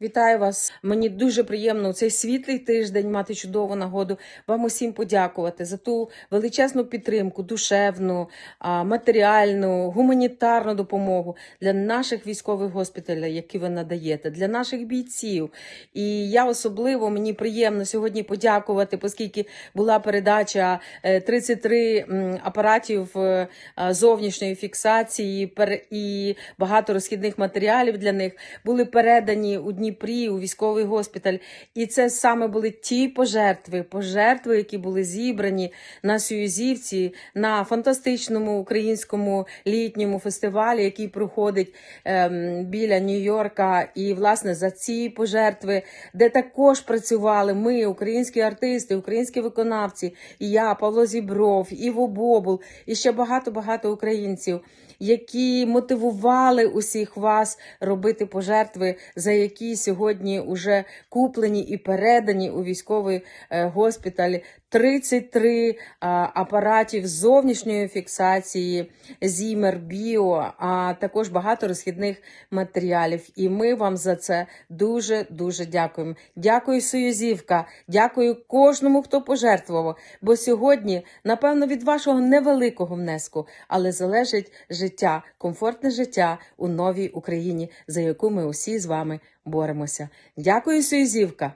Вітаю вас. Мені дуже приємно у цей світлий тиждень мати чудову нагоду вам усім подякувати за ту величезну підтримку, душевну, матеріальну, гуманітарну допомогу для наших військових госпіталів, які ви надаєте, для наших бійців. І я особливо мені приємно сьогодні подякувати, оскільки була передача е, 33 апаратів е, зовнішньої фіксації і багато розхідних матеріалів для них були передані у Дніпрі у військовий госпіталь. І це саме були ті пожертви, пожертви, які були зібрані на Союзівці на фантастичному українському літньому фестивалі, який проходить ем, біля Нью-Йорка. І власне за ці пожертви, де також працювали ми, українські артисти, українські виконавці, і я, Павло Зібров, Іво Бобул, і ще багато багато українців які мотивували усіх вас робити пожертви, за сьогодні вже куплені і передані у військовий е, госпіталь 33 а, апаратів зовнішньої фіксації Зімер Біо, а також багато розхідних матеріалів. І ми вам за це дуже дуже дякуємо. Дякую, Союзівка. Дякую кожному, хто пожертвував. Бо сьогодні, напевно, від вашого невеликого внеску, але залежить життя, комфортне життя у новій Україні, за яку ми усі з вами боремося. Дякую, Союзівка.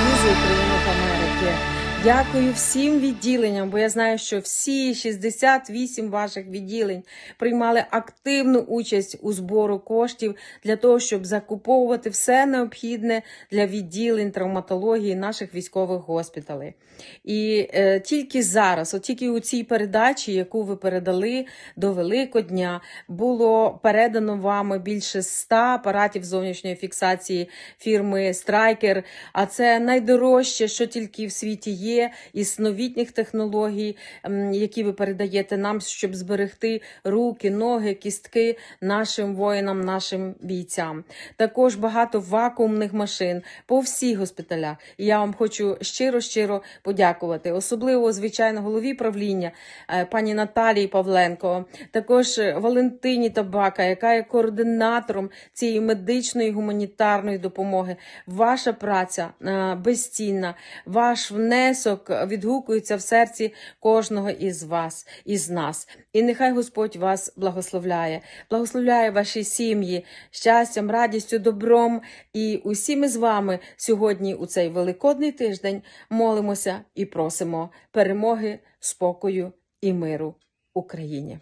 usa o crânio para aqui. É Дякую всім відділенням, бо я знаю, що всі 68 ваших відділень приймали активну участь у збору коштів для того, щоб закуповувати все необхідне для відділень травматології наших військових госпіталей. І е, тільки зараз, от тільки у цій передачі, яку ви передали до Великодня, було передано вами більше 100 апаратів зовнішньої фіксації фірми Striker. А це найдорожче, що тільки в світі є, із новітніх технологій, які ви передаєте нам, щоб зберегти руки, ноги, кістки нашим воїнам, нашим бійцям. Також багато вакуумних машин по всіх госпіталях. І я вам хочу щиро-щиро подякувати. Особливо, звичайно, голові правління е, пані Наталії Павленко, також е, Валентині Табака, яка є координатором цієї медичної гуманітарної допомоги. Ваша праця е, безцінна, ваш внесок відгукується в серці кожного із вас, із нас. І нехай Господь вас благословляє, благословляє ваші сім'ї щастям, радістю, добром. І усі ми з вами сьогодні у цей великодний тиждень молимося і просимо перемоги, спокою і миру Україні.